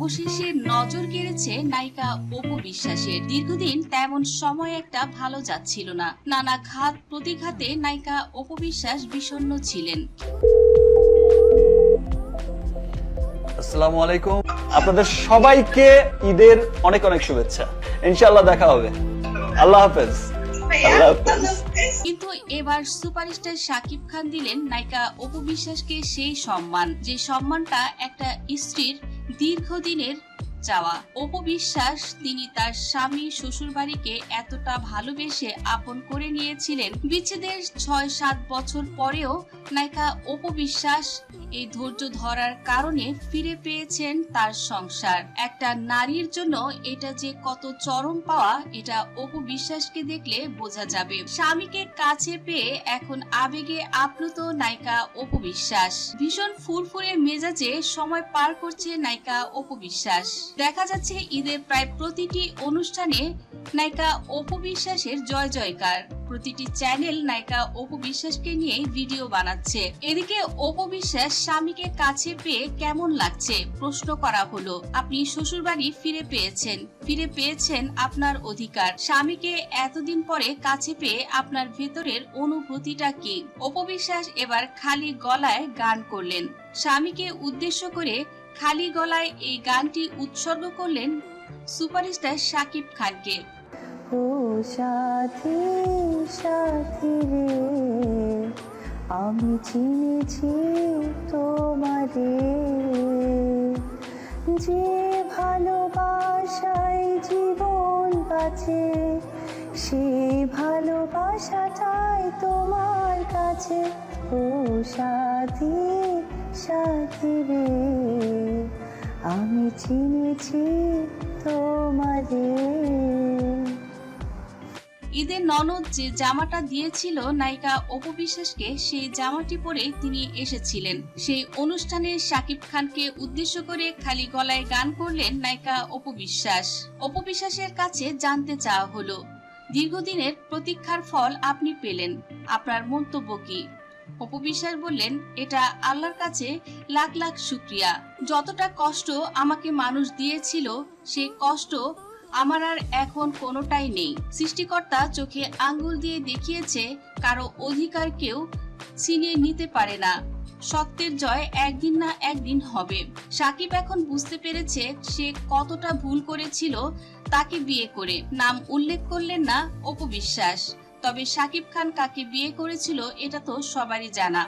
অবশেষে নজর কেড়েছে নায়িকা অপু বিশ্বাসের। দীর্ঘদিন তেমন সময় একটা ভালো যাচ্ছিল না। নানা ঘাত প্রতিঘাতে নায়িকা অপু বিশ্বাস বিষণ্ণ ছিলেন। আসসালামু আলাইকুম। আপনাদের সবাইকে ঈদের অনেক অনেক শুভেচ্ছা। ইনশাআল্লাহ দেখা হবে। আল্লাহ হাফেজ। আল্লাহ হাফেজ। কিন্তু এবার সুপারস্টার শাকিব খান দিলেন নায়িকা অপু বিশ্বাসকে সেই সম্মান। যে সম্মানটা একটা স্ত্রীর দীর্ঘদিনের চাওয়া। অপু বিশ্বাস, তিনি তার স্বামী, শ্বশুরবাড়িকে এতটা ভালোবেসে আপন করে নিয়েছিলেন। বিচ্ছেদের ছয়, সাত বছর পরেও নায়িকা অপু বিশ্বাস এই ধৈর্য ধরার কারণে ফিরে পেয়েছেন তার সংসার। একটা নারীর জন্য এটা যে কত চরম পাওয়া, এটা অপু বিশ্বাসকে দেখলে বোঝা যাবে। স্বামীকে কাছে পেয়ে এখন আবেগে আপ্লুত নায়িকা অপু বিশ্বাস। ভীষণ ফুরফুরে মেজাজে সময় পার করছে নায়িকা অপু বিশ্বাস। দেখা যাচ্ছে ঈদের প্রায় প্রতিটি অনুষ্ঠানে নায়িকা অপু বিশ্বাসের জয় জয়কার। প্রতিটি চ্যানেল নায়িকা অপু বিশ্বাসকে নিয়ে ভিডিও বানাচ্ছে। এদিকে অপু বিশ্বাস স্বামীকে কাছে পেয়ে কেমন লাগছে? প্রশ্ন করা হলো, আপনি শ্বশুরবাড়ি ফিরে পেয়েছেন। ফিরে পেয়েছেন আপনার অধিকার। স্বামীকে এতদিন পরে কাছে পেয়ে আপনার ভেতরের অনুভূতিটা কি? অপু বিশ্বাস এবার খালি গলায় গান করলেন। স্বামীকে উদ্দেশ্য করে খালি গলায় এই গানটি উৎসর্গ করলেন সুপারস্টার শাকিব খানকে। ও সাথী সাথী রে, আমি চিনেছি তোমারে। যে ভালোবাসায় জীবন বাঁচে সেই ভালোবাসাটাই তোমার কাছে। ও সাথী সাথী রে। আমি চিনেছি তোমারে। ঈদের ননদ যে জামাটা দিয়েছিল নায়িকা অপু বিশ্বাসকে, সেই জামাটি পরে তিনি এসেছিলেন। সেই অনুষ্ঠানে শাকিব খানকে উদ্দেশ্য করে খালি গলায় গান করলেন নায়িকা অপু বিশ্বাস। অপু বিশ্বাসের কাছে জানতে চাওয়া হলো, দীর্ঘদিনের প্রতীক্ষার ফল আপনি পেলেন। আপনার মন্তব্য কি? অপু বিশ্বাস বললেন, এটা আল্লাহর কাছে লাখ লাখ শুক্রিয়া। যতটা কষ্ট আমাকে মানুষ দিয়েছিল সে কষ্ট আমার আর এখন কোনোটাই নেই। সৃষ্টিকর্তা চোখে আঙ্গুল দিয়ে দেখিয়েছে, কারও অধিকার কেউ ছিনিয়ে নিতে পারে না। সত্যের জয় একদিন না একদিন হবে। সাকিব এখন বুঝতে পেরেছে সে কতটা ভুল করেছিল তাকে বিয়ে করে। নাম উল্লেখ করলেন না অপু বিশ্বাস। তবে সাকিব খান কাকে বিয়ে করেছিল এটা তো সবারই জানা।